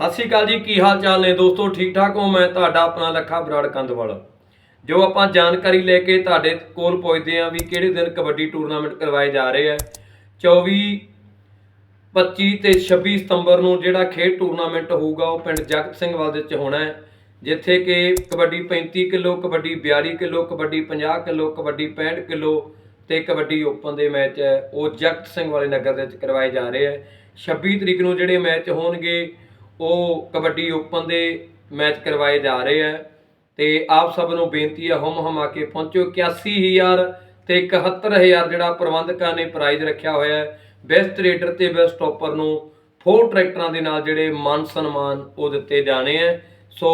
ਸਤਿ ਸ਼੍ਰੀ ਅਕਾਲ ਜੀ, ਕੀ ਹਾਲ ਚਾਲ ਨੇ ਦੋਸਤੋ? ਠੀਕ ਠਾਕ ਹੋ? ਮੈਂ ਤੁਹਾਡਾ ਆਪਣਾ ਲੱਖਾ ਬਰਾੜ ਕੰਦਵਾਲ। ਜੋ ਆਪਾਂ ਜਾਣਕਾਰੀ ਲੈ ਕੇ ਤੁਹਾਡੇ ਕੋਲ ਪਹੁੰਚਦੇ ਆਂ ਵੀ ਕਿਹੜੇ ਦਿਨ ਕਬੱਡੀ ਟੂਰਨਾਮੈਂਟ ਕਰਵਾਏ ਜਾ ਰਹੇ ਆ 24 25 ਤੇ 26 ਸਤੰਬਰ ਨੂੰ ਜਿਹੜਾ ਖੇਡ ਟੂਰਨਾਮੈਂਟ ਹੋਊਗਾ, ਉਹ ਪਿੰਡ ਜਗਤ ਸਿੰਘ ਵਾਲ ਦੇ ਵਿੱਚ ਹੋਣਾ ਹੈ, ਜਿੱਥੇ ਕਿ kabaddi 35 kilo, kabaddi 42 kilo, kabaddi 50 kilo, kabaddi 65 kilo ਤੇ ਕਬੱਡੀ ਓਪਨ ਦੇ ਮੈਚ ਹੈ, ਉਹ ਜਗਤ ਸਿੰਘ ਵਾਲੇ ਨਗਰ ਦੇ ਵਿੱਚ ਕਰਵਾਏ ਜਾ ਰਹੇ ਹੈ। 26 ਤਰੀਕ ਨੂੰ ਜਿਹੜੇ ਮੈਚ ਹੋਣਗੇ ਉਹ ਕਬੱਡੀ ਓਪਨ ਦੇ ਮੈਚ ਕਰਵਾਏ ਜਾ ਰਹੇ ਹੈ ਤੇ ਆਪ ਸਭ ਨੂੰ ਬੇਨਤੀ ਹੈ ਹਮ ਆ ਕੇ ਪਹੁੰਚੋ 81000 ਤੇ 71000 ਜਿਹੜਾ ਪ੍ਰਬੰਧਕਾਂ ਨੇ ਪ੍ਰਾਈਜ਼ ਰੱਖਿਆ ਹੋਇਆ ਹੈ। ਬੈਸਟ ਰੇਡਰ ਤੇ ਬੈਸਟ ਸਟਾਪਰ ਨੂੰ ਫੋਰ ਟਰੈਕਟਰਾਂ ਦੇ ਨਾਲ ਜਿਹੜੇ ਮਾਨ ਸਨਮਾਨ ਉਹ ਦਿੱਤੇ ਜਾਣੇ ਆ। ਸੋ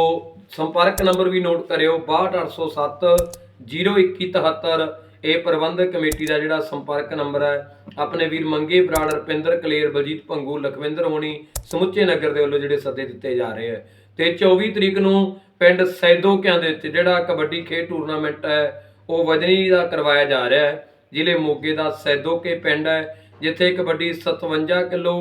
ਸੰਪਰਕ ਨੰਬਰ ਵੀ ਨੋਟ ਕਰਿਓ 62807 0173 ਇਹ ਪ੍ਰਬੰਧਕ ਕਮੇਟੀ ਦਾ ਜਿਹੜਾ ਸੰਪਰਕ ਨੰਬਰ ਹੈ, ਆਪਣੇ ਵੀਰ ਮੰਗੇ ਬਰਾੜ ਰਪਿੰਦਰ, ਕਲੇਰ ਬਲਜੀਤ ਪੰਗੂ ਲਖਵਿੰਦਰ ਹੋਣੀ, ਸਮੁੱਚੇ ਨਗਰ ਦੇ ਵੱਲੋਂ ਜਿਹੜੇ ਸੱਦੇ ਦਿੱਤੇ ਜਾ ਰਹੇ ਹੈ। ਤੇ 24 ਤਰੀਕ ਨੂੰ ਪਿੰਡ ਸੈਦੋਕਿਆਂ ਦੇ ਵਿੱਚ ਜਿਹੜਾ ਕਬੱਡੀ ਖੇਡ ਟੂਰਨਾਮੈਂਟ ਹੈ, ਉਹ ਵਜਨੀ ਦਾ ਕਰਵਾਇਆ ਜਾ ਰਿਹਾ ਹੈ। ਜ਼ਿਲ੍ਹੇ ਮੋਗੇ ਦਾ ਸੈਦੋਕੇ ਪਿੰਡ ਹੈ, ਜਿੱਥੇ ਕਬੱਡੀ 57 ਕਿਲੋ,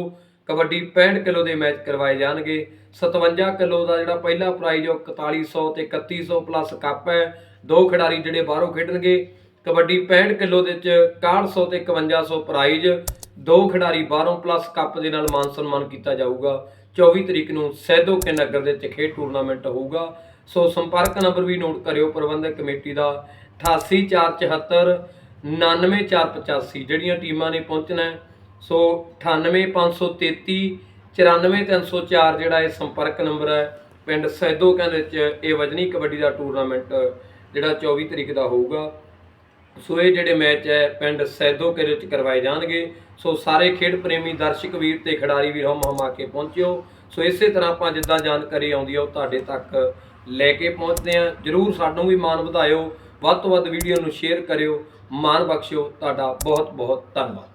ਕਬੱਡੀ 65 ਕਿਲੋ ਦੇ ਮੈਚ ਕਰਵਾਏ ਜਾਣਗੇ। 57 ਕਿਲੋ ਦਾ ਜਿਹੜਾ ਪਹਿਲਾ ਪ੍ਰਾਈਜ਼ ਉਹ 4100 ਤੇ 3100 ਪਲੱਸ ਕੱਪ ਹੈ। ਦੋ ਖਿਡਾਰੀ ਜਿਹੜੇ ਬਾਹਰੋਂ ਖੇਡਣਗੇ ਕਬੱਡੀ 65 ਕਿਲੋ ਦੇ ਵਿੱਚ 6100 ਤੇ 5100 ਪ੍ਰਾਈਜ਼, ਦੋ ਖਿਡਾਰੀ ਬਾਹਰੋਂ ਪਲੱਸ ਕੱਪ ਦੇ ਨਾਲ ਮਾਨ ਸਨਮਾਨ ਕੀਤਾ ਜਾਊਗਾ। 24 ਤਰੀਕ ਨੂੰ ਸੈਦੋ ਕੇ ਨਗਰ ਦੇ ਵਿੱਚ ਖੇਡ ਟੂਰਨਾਮੈਂਟ ਹੋਊਗਾ। ਸੋ ਸੰਪਰਕ ਨੰਬਰ ਵੀ ਨੋਟ ਕਰਿਓ, ਪ੍ਰਬੰਧਕ ਕਮੇਟੀ ਦਾ 88474 99485 ਜਿਹੜੀਆਂ ਟੀਮਾਂ ਨੇ ਪਹੁੰਚਣਾ ਹੈ। ਸੋ 98533 94304 ਜਿਹੜਾ ਇਹ ਸੰਪਰਕ ਨੰਬਰ ਹੈ, ਪਿੰਡ ਸੈਦੋ ਦੇ ਵਿੱਚ ਇਹ ਵਜਨੀ ਕਬੱਡੀ ਦਾ ਟੂਰਨਾਮੈਂਟ ਜਿਹੜਾ 24 ਤਰੀਕ ਦਾ ਹੋਊਗਾ। ਸੋ ਇਹ ਜਿਹੜੇ ਮੈਚ ਹੈ, ਪਿੰਡ ਸੈਦੋ ਕੇ ਵਿੱਚ ਕਰਵਾਏ ਜਾਣਗੇ। ਸੋ ਸਾਰੇ ਖੇਡ ਪ੍ਰੇਮੀ ਦਰਸ਼ਕ ਵੀਰ ਤੇ ਖਿਡਾਰੀ ਵੀਰ ਹਮ ਹਮਾ ਕੇ ਪਹੁੰਚਿਓ। ਸੋ ਇਸੇ ਤਰ੍ਹਾਂ ਆਪਾਂ ਜਿੱਦਾਂ ਜਾਣਕਾਰੀ ਆਉਂਦੀ ਆ, ਉਹ ਤੁਹਾਡੇ ਤੱਕ ਲੈ ਕੇ ਪਹੁੰਚਦੇ ਆ। ਜਰੂਰ ਸਾਨੂੰ ਵੀ ਮਾਣ ਵਧਾਇਓ। ਵੱਧ ਤੋਂ ਵੱਧ ਵੀਡੀਓ ਨੂੰ ਸ਼ੇਅਰ ਕਰਿਓ। ਮਾਣ ਬਖਸ਼ਿਓ। ਤੁਹਾਡਾ ਬਹੁਤ ਬਹੁਤ ਧੰਨਵਾਦ।